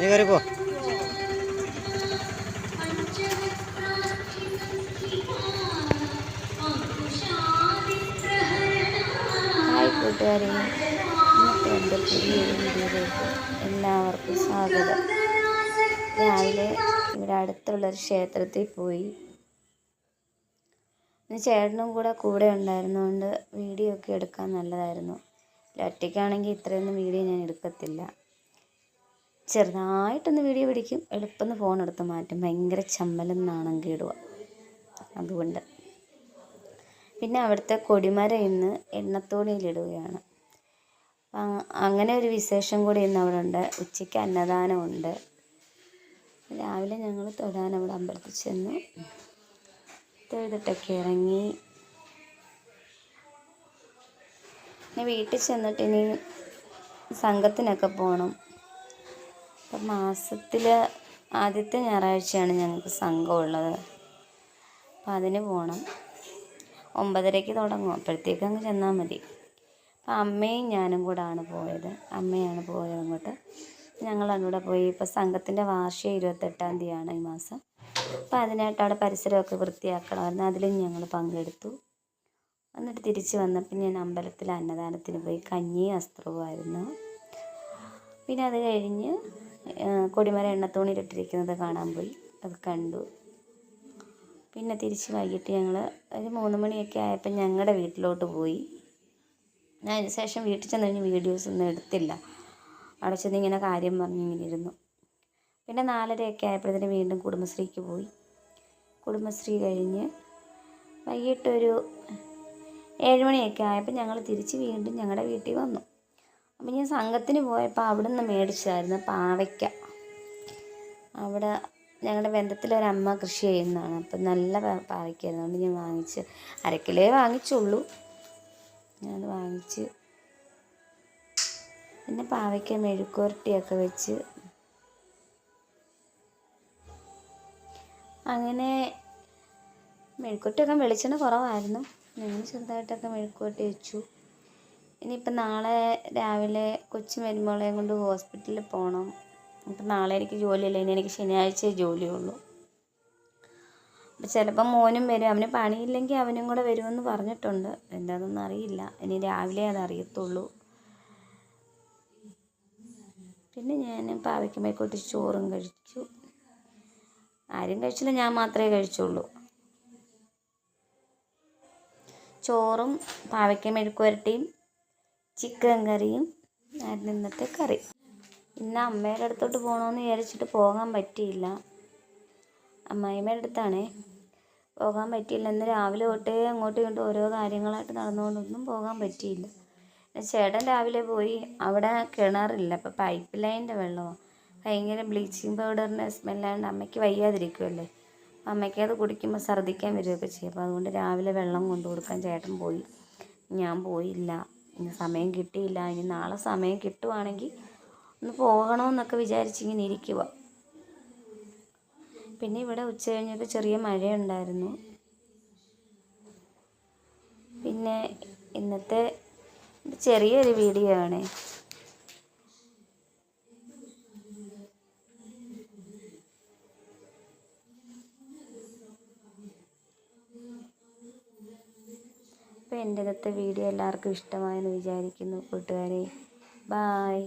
നീ കയറി പോ. ഹായ് എല്ലാവർക്കും സ്വാഗതം. രാവിലെ ഇവിടെ അടുത്തുള്ളൊരു ക്ഷേത്രത്തിൽ പോയി. ചേട്ടനും കൂടെ കൂടെ ഉണ്ടായിരുന്നതുകൊണ്ട് വീഡിയോ ഒക്കെ എടുക്കാൻ നല്ലതായിരുന്നു. ഒറ്റയ്ക്കാണെങ്കിൽ ഇത്രയൊന്നും വീഡിയോ ഞാൻ എടുക്കത്തില്ല. ചെറുതായിട്ടൊന്ന് വീഡിയോ പിടിക്കും. എളുപ്പമെന്ന് ഫോൺ എടുത്ത് മാറ്റും. ഭയങ്കര ചമ്മലും നാണം കേടുക അതുകൊണ്ട്. പിന്നെ അവിടുത്തെ കൊടിമര ഇന്ന് എണ്ണത്തോണിയിലിടുകയാണ്. അങ്ങനെ ഒരു വിശേഷം കൂടി ഇന്ന് അവിടെ ഉണ്ട് ഉച്ചയ്ക്ക് അന്നദാനമുണ്ട്. രാവിലെ ഞങ്ങൾ തൊഴാൻ അവിടെ അമ്പലത്തിൽ ചെന്നു. തൊഴുതിട്ടൊക്കെ ഇറങ്ങി. ഇനി വീട്ടിൽ ചെന്നിട്ട് ഇനി സംഘത്തിനൊക്കെ പോകണം അപ്പം മാസത്തിൽ ആദ്യത്തെ ഞായറാഴ്ചയാണ് ഞങ്ങൾക്ക് സംഘമുള്ളത്. അപ്പം അതിന് പോകണം ഒമ്പതരയ്ക്ക് തുടങ്ങും. അപ്പോഴത്തേക്ക് അങ്ങ് ചെന്നാൽ മതി. അപ്പം അമ്മയും ഞാനും കൂടാണ് പോയത്. അമ്മയാണ് പോയത് അങ്ങോട്ട്. ഞങ്ങൾ അങ്ങോട്ട് പോയി. ഇപ്പോൾ സംഘത്തിന്റെ വാർഷികം ഇരുപത്തെട്ടാം തീയതിയാണ് ഈ മാസം. അപ്പം അതിനായിട്ട് അവിടെ പരിസരമൊക്കെ വൃത്തിയാക്കണമായിരുന്നു അതിലും ഞങ്ങൾ പങ്കെടുത്തു. എന്നിട്ട് തിരിച്ച് വന്നപ്പോൾ ഞാൻ അമ്പലത്തിൽ അന്നദാനത്തിന് പോയി കഞ്ഞി വസ്ത്രവുമായിരുന്നു പിന്നെ അത് കഴിഞ്ഞ് കൊടിമര എണ്ണത്തോണിയിലിട്ടിരിക്കുന്നത് കാണാൻ പോയി. അത് കണ്ടു. പിന്നെ തിരിച്ച് വൈകിട്ട് ഞങ്ങൾ ഒരു മൂന്ന് മണിയൊക്കെ ആയപ്പോൾ ഞങ്ങളുടെ വീട്ടിലോട്ട് പോയി. ഞാൻ അതിന് ശേഷം വീട്ടിൽ ചെന്ന് കഴിഞ്ഞ് വീഡിയോസ് ഒന്നും എടുത്തില്ല. അവിടെ ചെന്ന് ഇങ്ങനെ കാര്യം പറഞ്ഞ് ഇങ്ങനെ ഇരുന്നു. പിന്നെ നാലരയൊക്കെ ആയപ്പോഴത്തേന് വീണ്ടും കുടുംബശ്രീക്ക് പോയി. കുടുംബശ്രീ കഴിഞ്ഞ് വൈകിട്ടൊരു ഏഴുമണിയൊക്കെ ആയപ്പോൾ ഞങ്ങൾ തിരിച്ച് വീണ്ടും ഞങ്ങളുടെ വീട്ടിൽ വന്നു. അപ്പം ഞാൻ സംഘത്തിന് പോയപ്പോൾ അവിടെ നിന്ന് മേടിച്ചതായിരുന്നു പാവയ്ക്ക. അവിടെ ഞങ്ങളുടെ ബന്ധത്തിലൊരമ്മ കൃഷി ചെയ്യുന്നതാണ്. അപ്പം നല്ല പാവയ്ക്കായിരുന്നു. അതുകൊണ്ട് ഞാൻ വാങ്ങിച്ച് അരക്കിലേ വാങ്ങിച്ചുള്ളൂ. ഞാനത് വാങ്ങിച്ച് പിന്നെ പാവയ്ക്ക മെഴുക്കുരട്ടിയൊക്കെ വെച്ച് അങ്ങനെ മെഴുക്കുരട്ടിയൊക്കെ വെളിച്ചെണ്ണ കുറവായിരുന്നു. ഞങ്ങൾ ചെറുതായിട്ടൊക്കെ മെഴുക്കുരട്ടി വെച്ചു. ഇനിയിപ്പം നാളെ രാവിലെ കൊച്ചു മരുമകളെയും കൊണ്ട് ഹോസ്പിറ്റലിൽ പോകണം. അപ്പം നാളെ എനിക്ക് ജോലിയില്ല. ഇനി എനിക്ക് ശനിയാഴ്ച ജോലിയുള്ളൂ. അപ്പം ചിലപ്പം മോനും വരും. അവന് പണിയില്ലെങ്കിൽ അവനും കൂടെ വരുമെന്ന് പറഞ്ഞിട്ടുണ്ട്. എന്താണെന്നൊന്നും അറിയില്ല. ഇനി രാവിലെ അത് അറിയത്തുള്ളൂ. പിന്നെ ഞാൻ പാവയ്ക്കുമ്പോൾ ചോറും കഴിച്ചു. ആരും കഴിച്ചില്ല. ഞാൻ മാത്രമേ കഴിച്ചുള്ളൂ. ചോറും പാവയ്ക്ക മെഴുക്കുവരട്ടിയും ചിക്കൻ കറിയും ആയിരുന്നു ഇന്നത്തെ കറി. ഇന്ന് അമ്മയുടെ അടുത്തോട്ട് പോകണമെന്ന് വിചാരിച്ചിട്ട് പോകാൻ പറ്റിയില്ല. അമ്മായിമ്മയുടെ അടുത്താണേ. പോകാൻ പറ്റിയില്ല. ഇന്ന് രാവിലെ തൊട്ടേ അങ്ങോട്ടും ഇങ്ങോട്ടും ഓരോ കാര്യങ്ങളായിട്ട് നടന്നുകൊണ്ടൊന്നും പോകാൻ പറ്റിയില്ല. ചേട്ടൻ രാവിലെ പോയി അവിടെ കിണറില്ല. അപ്പോൾ പൈപ്പ് ലൈനിന്റെ വെള്ളമാണ് ഭയങ്കര ബ്ലീച്ചിങ് പൗഡറിന്റെ സ്മെല്ലാണ്ട് അമ്മയ്ക്ക് വയ്യാതിരിക്കുമല്ലേ അപ്പം അമ്മയ്ക്ക് അത് കുടിക്കുമ്പോൾ ഛർദ്ദിക്കാൻ വരികയൊക്കെ ചെയ്യും. അപ്പോൾ അതുകൊണ്ട് രാവിലെ വെള്ളം കൊണ്ടു കൊടുക്കാൻ ചേട്ടൻ പോയി. ഞാൻ പോയില്ല. ഇന്ന് സമയം കിട്ടിയില്ല. ഇനി നാളെ സമയം കിട്ടുവാണെങ്കിൽ ഒന്ന് പോകണമെന്നൊക്കെ വിചാരിച്ചിങ്ങനെ ഇരിക്കുക പിന്നെ ഇവിടെ ഉച്ച കഴിഞ്ഞപ്പോൾ ചെറിയ മഴയുണ്ടായിരുന്നു. പിന്നെ ഇന്നത്തെ ചെറിയൊരു വീഡിയോ ആണ് അപ്പോൾ എന്റെ ഇന്നത്തെ വീഡിയോ എല്ലാവർക്കും ഇഷ്ടമായെന്ന് വിചാരിക്കുന്നു കൂട്ടുകാരെ. ബായ്